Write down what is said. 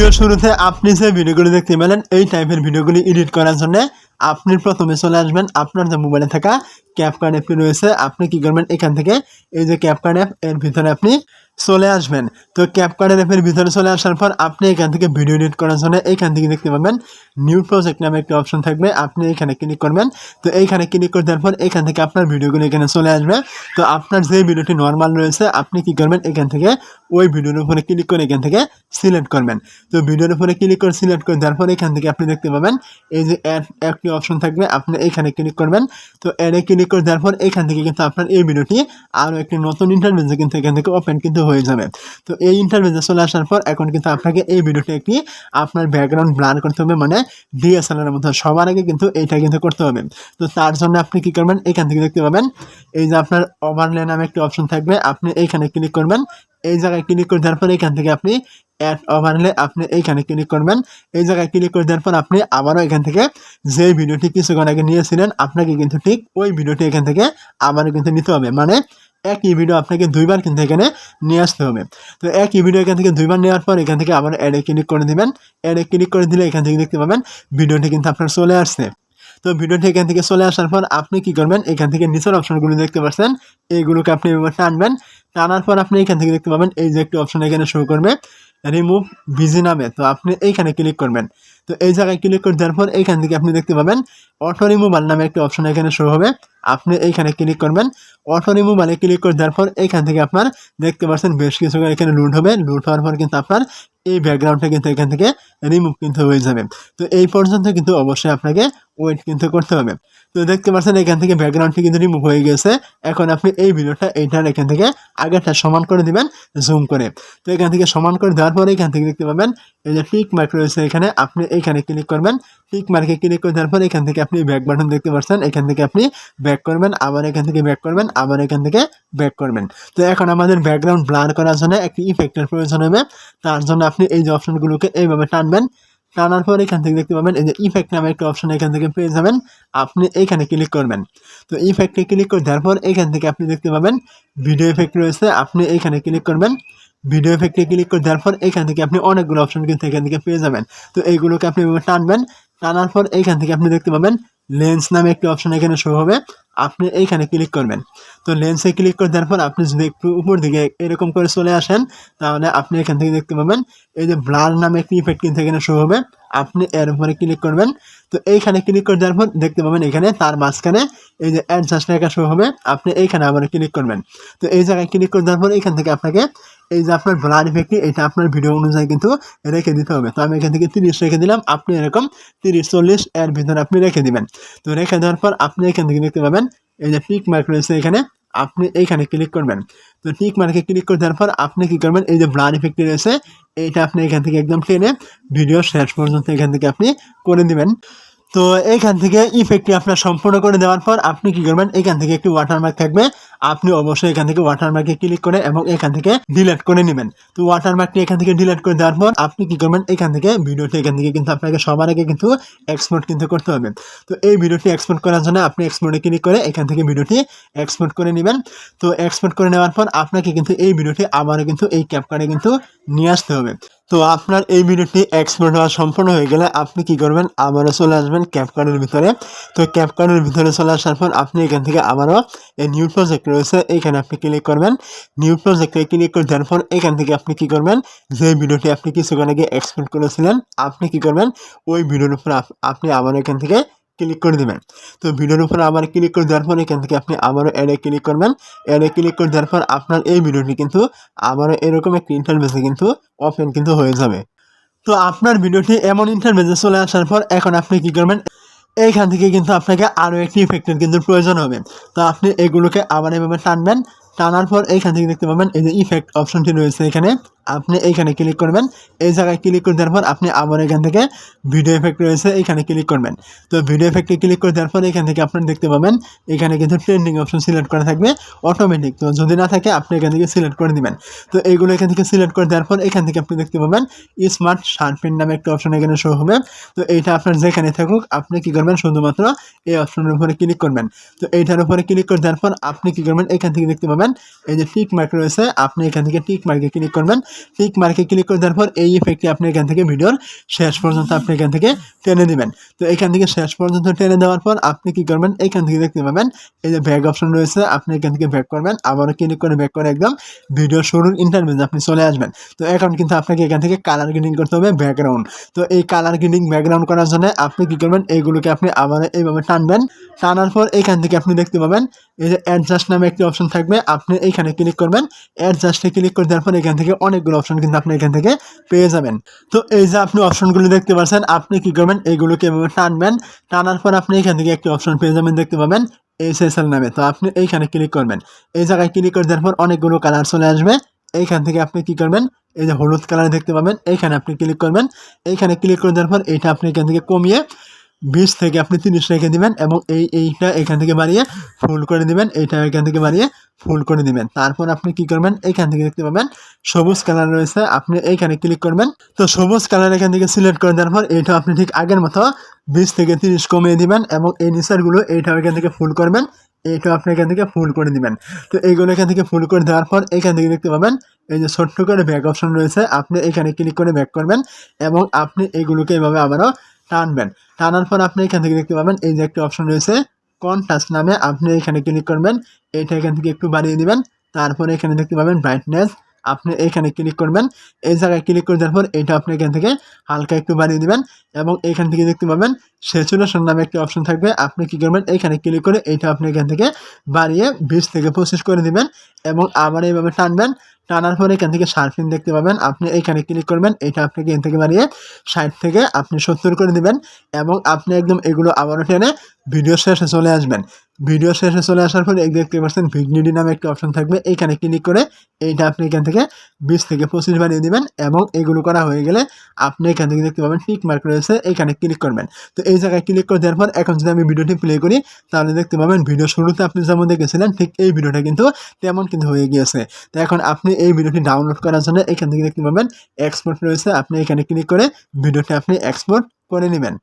Video শুরুতে আপনি যে ভিডিওগুলি দেখতে পেলেন, এই টাইপের ভিডিওগুলি এডিট করার জন্য আপনি প্রথমে চলে আসবেন আপনার যে মোবাইলে থাকা ক্যাপকার্ড অ্যাপটি রয়েছে, আপনি কি করবেন এখান থেকে, এই যে ক্যাপকার্ড অ্যাপ এর ভিতরে আপনি চলে আসবেন। তো ক্যাপকার্ড অ্যাপের ভিতরে চলে আসার পর আপনি এখান থেকে ভিডিও এডিট করার জন্য এখান থেকে দেখতে পাবেন নিউ প্রজেক্ট নামে একটি অপশন থাকবে, আপনি এখানে ক্লিক করবেন। তো এইখানে ক্লিক করে দেওয়ার পর এখান থেকে আপনার ভিডিওগুলো এখানে চলে আসবে। তো আপনার যে ভিডিওটি নর্মাল রয়েছে, আপনি কি করবেন এখান থেকে ওই ভিডিওর উপরে ক্লিক করে এখান থেকে সিলেক্ট করবেন। তো ভিডিওর উপরে ক্লিক করে সিলেক্ট করে দেওয়ার পর এখান থেকে আপনি দেখতে পাবেন, এই যে অ্যাড একটি অপশন থাকবে, আপনি এখানে ক্লিক করবেন। তো অ্যাডে ক্লিক করে দেওয়ার পর এখান থেকে কিন্তু আপনার এই ভিডিওটি আরও একটি নতুন ইন্টারভিউজে কিন্তু এখান থেকে ওপেন কিন্তু হয়ে যাবে। তো এই ইন্টারভেন্সে চলে আসার পর এখন কিন্তু আপনাকে এই ভিডিওটি একটি আপনার ব্যাকগ্রাউন্ড ব্লার করতে হবে মানে ডিএসএলআর মধ্যে সবার আগে কিন্তু এইটা কিন্তু করতে হবে। তো তার জন্য আপনি কী করবেন? এখান থেকে দেখতে পাবেন, এই যে আপনার ওভারলে নামে একটি অপশন থাকবে, আপনি এইখানে ক্লিক করবেন এই জায়গায় ক্লিক করে দেওয়ার পর এখান থেকে আপনি অ্যাড ওভারলে আপনি এইখানে ক্লিক করবেন। এই জায়গায় ক্লিক করে দেওয়ার পর আপনি আবারও এখান থেকে যে ভিডিওটি কিছুক্ষণ আগে নিয়েছিলেন, আপনাকে কিন্তু ঠিক ওই ভিডিওটি এখান থেকে আবারও কিন্তু নিতে হবে। মানে একই ভিডিও আপনাকে দুইবার কিন্তু এখানে নিয়ে আসতে হবে। তো একই ভিডিও এখান থেকে দুইবার নেওয়ার পর এখান থেকে আবার অ্যাডে ক্লিক করে দেবেন। অ্যাডে ক্লিক করে দিলে এখান থেকে দেখতে পাবেন ভিডিওটি কিন্তু আপনার চলে আসছে। তো ভিডিওটি এখান থেকে চলে আসার পর আপনি কি করবেন? এখান থেকে নিচের অপশনগুলো দেখতে পাচ্ছেন। এইগুলোকে আপনি টানবেন। টানার পর আপনি এখান থেকে দেখতে পাবেন, এই যে একটি অপশন এখানে শো করবে রিমুভ বিজি নামে। তো আপনি এইখানে ক্লিক করবেন। তো এই জায়গায় ক্লিক করে দেওয়ার পর এইখান থেকে আপনি দেখতে পাবেন অটো রিমুভাল নামে একটি অপশন এখানে শো হবে। আপনি এইখানে ক্লিক করবেন অটো রিমুভালে ক্লিক করে দেওয়ার পর এইখান থেকে আপনার দেখতে পাচ্ছেন বেশ কিছু এখানে লুট হবে। লুট হওয়ার পর কিন্তু আপনার এই ব্যাকগ্রাউন্ডটা কিন্তু এখান থেকে রিমুভ কিন্তু হয়ে যাবে। তো এই পর্যন্ত কিন্তু অবশ্যই আপনাকে ওয়েট কিন্তু করতে হবে। তো দেখতে পাচ্ছেন এখান থেকে ব্যাকগ্রাউন্ডটি কিন্তু রিমুভ হয়ে গেছে। এখন আপনি এই ভিডিওটা এইটার এখান থেকে আগেরটা সমান করে দিবেন জুম করে। তো এখান থেকে সমান করে দেওয়ার পরে এখান থেকে দেখতে পাবেন, এই যে টিক মার্ক রয়েছে এখানে, আপনি এইখানে ক্লিক করবেন। টিক মার্কে ক্লিক করে দেওয়ার পর এখান থেকে আপনি ব্যাক বাটন দেখতে পাচ্ছেন, এখান থেকে আপনি ব্যাক করবেন, আবার এখান থেকে ব্যাক করবেন, আবার এখান থেকে ব্যাক করবেন। তো এখন আমাদের ব্যাকগ্রাউন্ড ব্লার করার জন্য একটি ইফেক্টের প্রয়োজন হবে। তার জন্য আপনি এই যে অপশনগুলোকে এইভাবে টানবেন টানার পর এখান থেকে দেখতে পাবেন, এই যে ইফেক্ট নামে একটা অপশন এখান থেকে পেয়ে যাবেন। আপনি এইখানে ক্লিক করবেন। তো ইফেক্টে ক্লিক করে দেওয়ার পর এখান থেকে আপনি দেখতে পাবেন ভিডিও এফেক্ট রয়েছে, আপনি এইখানে ক্লিক করবেন। ভিডিও এফেক্টে ক্লিক করে দেওয়ার পর এখান থেকে আপনি অনেকগুলো অপশন কিন্তু এখান থেকে পেয়ে যাবেন। তো এইগুলোকে আপনি টানবেন, টানার পর এইখান থেকে আপনি দেখতে পাবেন লেন্স নামে একটি অপশন এখানে শো হবে। আপনি এইখানে ক্লিক করবেন। তো লেন্সে ক্লিক করে দেওয়ার পর আপনি যদি একটু উপর দিকে এরকম করে চলে আসেন, তাহলে আপনি এখান থেকে দেখতে পাবেন, এই যে ব্লার নামে একটি ইফেক্ট কিন্তু এখানে শো হবে। আপনি এর উপরে ক্লিক করবেন। তো এইখানে ক্লিক করে দেওয়ার পর দেখতে পাবেন এখানে তার মাঝখানে এই যে অ্যাডজাস্ট লেখা শো হবে, আপনি এইখানে আবার ক্লিক করবেন। তো এই জায়গায় ক্লিক করে দেওয়ার পর এখান থেকে আপনাকে এই যে আপনার ব্লার ইফেক্টটি এটা আপনার ভিডিও অনুযায়ী কিন্তু রেখে দিতে হবে। তো আমি এখান থেকে তিরিশ রেখে দিলাম, আপনি এরকম তিরিশ, চল্লিশ এর ভিতরে আপনি রেখে দিবেন। তো রেখে দেওয়ার পর আপনি এখান থেকে দেখতে পাবেন, এই যে পিক মার্ক রয়েছে এখানে। আপনি এইখানে ক্লিক করবেন। তো টিক মার্কে ক্লিক করে দেওয়ার পর আপনি কী করবেন? এই যে ব্লার ইফেক্টটি রয়েছে, এইটা আপনি এখান থেকে একদম টেনে ভিডিও শেষ পর্যন্ত এখান থেকে আপনি করে দিবেন। তো এইখান থেকে ইফেক্টটি আপনার সম্পূর্ণ করে দেওয়ার পর আপনি কি করবেন? এখান থেকে একটি ওয়াটারমার্ক থাকবে। আপনি অবশ্যই এখান থেকে ওয়াটারমার্কে ক্লিক করে এবং এখান থেকে ডিলেট করে নেবেন। তো ওয়াটারমার্কটি এখান থেকে ডিলেট করে দেওয়ার পর আপনি কি করবেন? এখান থেকে ভিডিওটি এখান থেকে কিন্তু আপনাকে সবার আগে কিন্তু এক্সপোর্ট কিন্তু করতে হবে। তো এই ভিডিওটি এক্সপোর্ট করার জন্য আপনি এক্সপোর্টে ক্লিক করে এখান থেকে ভিডিওটি এক্সপোর্ট করে নেবেন। তো এক্সপোর্ট করে নেওয়ার পর আপনাকে কিন্তু এই ভিডিওটি আবারও কিন্তু এই ক্যাপকার্ডে কিন্তু নিয়ে আসতে হবে। তো আপনার এই ভিডিওটি এক্সপোর্ট হওয়া সম্পূর্ণ হয়ে গেলে আপনি কি করবেন? আবারও চলে আসবেন ক্যাপকার্ডের ভিতরে। তো ক্যাপকার্ডের ভিতরে চলে আসার পর আপনি এখান থেকে আবারও এই নিউ প্রজেক্ট রয়েছে, এখানে আপনি ক্লিক করবেন। নিউ প্রজেক্টে ক্লিক করে দেওয়ার পর এখান থেকে আপনি কি করবেন? যে ভিডিওটি আপনি কিছুক্ষণ আগে এক্সপোর্ট করেছিলেন, আপনি কি করবেন? ওই ভিডিওর উপর আপ- আপনি আবারও এখান থেকে ক্লিক করে দেবেন। তো ভিডিওর উপর আবার ক্লিক করে দেওয়ার পর এখান থেকে আপনি আবারও অ্যাডে ক্লিক করবেন। অ্যাডে ক্লিক করে দেওয়ার পর আপনার এই ভিডিওটি কিন্তু আবারও এরকম একটি ইন্টারভেসে কিন্তু ওপেন কিন্তু হয়ে যাবে। তো আপনার ভিডিওটি এমন ইন্টারভেসে চলে আসার পর এখন আপনি কি করবেন? এইখান থেকে কিন্তু আপনাকে আরও একটি ইফেক্টের কিন্তু প্রয়োজন হবে। তো আপনি এগুলোকে আবার এভাবে টানবেন। টানার পর এইখান থেকে দেখতে পাবেন এই যে ইফেক্ট অপশনটি রয়েছে এখানে। আপনি এইখানে ক্লিক করবেন। এই জায়গায় ক্লিক করে দেওয়ার পর আপনি আবার এখান থেকে ভিডিও এফেক্ট রয়েছে এখানে ক্লিক করবেন। তো ভিডিও এফেক্টে ক্লিক করে দেওয়ার পর এখান থেকে আপনার দেখতে পাবেন, এখানে কিন্তু ট্রেন্ডিং অপশন সিলেক্ট করা থাকবে অটোমেটিক তো যদি না থাকে, আপনি এখান থেকে সিলেক্ট করে দিবেন। তো এইগুলো এখান থেকে সিলেক্ট করে দেওয়ার পর এখান থেকে আপনি দেখতে পাবেন স্মার্ট শার্পেন নামে একটা অপশন এখানে শো হবে। তো এইটা আপনার যেখানে থাকুক, আপনি কী করবেন, শুধুমাত্র এই অপশনের উপরে ক্লিক করবেন। তো এইটার উপরে ক্লিক করে দেওয়ার পর আপনি কি করবেন, এখান থেকে দেখতে পাবেন, এই যে টিক মার্ক রয়েছে, আপনি এখান থেকে টিক মার্কে ক্লিক করবেন। টিক মার্কে ক্লিক করে দেওয়ার পর এই ইফেক্টটি আপনি এখান থেকে ভিডিওর শেষ পর্যন্ত আপনি এখান থেকে টেনে দিবেন তো এখান থেকে শেষ পর্যন্ত টেনে দেওয়ার পর আপনি কি করবেন? এখান থেকে দেখতে পাবেন, এই যে ব্যাক অপশন রয়েছে, আপনি এখান থেকে ব্যাক করবেন। আবারও ক্লিক করে ব্যাক করে একদম ভিডিও শুরুর ইন্টারভিউতে আপনি চলে আসবেন। তো এখন কিন্তু আপনাকে এখান থেকে কালার গ্রিডিং করতে হবে ব্যাকগ্রাউন্ড তো এই কালার গ্রিডিং ব্যাকগ্রাউন্ড করার জন্য আপনি কি করবেন? এইগুলোকে আপনি আবার এইভাবে টানবেন। টানার পর এখান থেকে আপনি দেখতে পাবেন, এই যে অ্যাডজাস্ট নামে একটি অপশন থাকবে। আপনি এইখানে ক্লিক করবেন অ্যাডজাস্টে ক্লিক করে দেওয়ার পর এখান থেকে অনেকগুলো অপশন কিন্তু আপনি এখান থেকে পেয়ে যাবেন। তো এই যে আপনি অপশনগুলো দেখতে পাচ্ছেন, আপনি কি করবেন? এইগুলোকে এভাবে টানবেন। টানার পর আপনি এখান থেকে একটি অপশন পেয়ে যাবেন, দেখতে পাবেন এসএসএল নামে। তো আপনি এইখানে ক্লিক করবেন। এই জায়গায় ক্লিক করে দেওয়ার পর অনেকগুলো কালার চলে আসবে। এইখান থেকে আপনি কি করবেন? এই যে হলুদ কালার দেখতে পাবেন। এইখানে আপনি ক্লিক করবেন। এইখানে ক্লিক করে দেওয়ার পর এইটা আপনি এখান থেকে কমিয়ে বিশ থেকে আপনি তিরিশ রেখে দিবেন এবং এই এইটা এখান থেকে বাড়িয়ে ফুল করে দিবেন, এইটা এখান থেকে বাড়িয়ে ফুল করে দিবেন। তারপর আপনি কি করবেন? এইখান থেকে দেখতে পাবেন সবুজ কালার রয়েছে, আপনি এইখানে ক্লিক করবেন। তো সবুজ কালার এখান থেকে সিলেক্ট করে দেওয়ার পর এইটা আপনি ঠিক আগের মতো বিশ থেকে তিরিশ কমিয়ে দিবেন এবং এই নিচারগুলো এইটাও এখান থেকে ফুল করবেন, এইটাও আপনি এখান থেকে ফুল করে দিবেন। তো এইগুলো এখান থেকে ফুল করে দেওয়ার পর এখান থেকে দেখতে পাবেন এই যে ছোট্ট করে ব্যাক অপশন রয়েছে, আপনি এখানে ক্লিক করে ব্যাক করবেন এবং আপনি এইগুলোকে এভাবে আবারও টানবেন। টানার পর আপনি এখান থেকে দেখতে পাবেন, এই যে একটি অপশন রয়েছে কন্ট্রাস্ট নামে। আপনি এখানে ক্লিক করবেন, এটা এখান থেকে একটু বাড়িয়ে দিবেন। তারপরে এখানে দেখতে পাবেন ব্রাইটনেস আপনি এখানে ক্লিক করবেন। এই জায়গায় ক্লিক করে দেওয়ার পর এইটা আপনি এখান থেকে হালকা একটু বাড়িয়ে দিবেন এবং এখান থেকে দেখতে পাবেন স্যাচুরেশন নামে একটি অপশন থাকবে। আপনি কী করবেন? এখানে ক্লিক করে এইটা আপনি এখান থেকে বাড়িয়ে বিশ থেকে পঁচিশ করে দিবেন এবং আবার এইভাবে টানবেন। টানার পরে এখান থেকে শার্পিন দেখতে পাবেন। আপনি এখানে ক্লিক করবেন। এটা আপনি এখান থেকে বাড়িয়ে ষাট থেকে আপনি সত্তর করে দিবেন এবং আপনি একদম এগুলো আবারও টেনে ভিডিও শেষে চলে আসবেন। ভিডিও শেষে চলে আসার পরে এই দেখতে পাচ্ছেন ভিগনিডি নামে একটি অপশন থাকবে। এইখানে ক্লিক করে এইটা আপনি এখান থেকে বিশ থেকে পঁচিশ বানিয়ে দিবেন এবং এগুলো করা হয়ে গেলে আপনি এখান থেকে দেখতে পাবেন টিক মার্ক রয়েছে, এখানে ক্লিক করবেন। তো এই জায়গায় ক্লিক করে দেওয়ার পর এখন যদি আমি ভিডিওটি প্লে করি, তাহলে দেখতে পাবেন ভিডিও শুরুতে আপনি যেমন দেখেছিলেন, ঠিক এই ভিডিওটা কিন্তু তেমন কিন্তু হয়ে গিয়েছে। তো এখন আপনি এই ভিডিওটি ডাউনলোড করার জন্য এখান থেকে দেখতে পাবেন এক্সপোর্ট রয়েছে, আপনি এখানে ক্লিক করে ভিডিওটি আপনি এক্সপোর্ট করে নেবেন।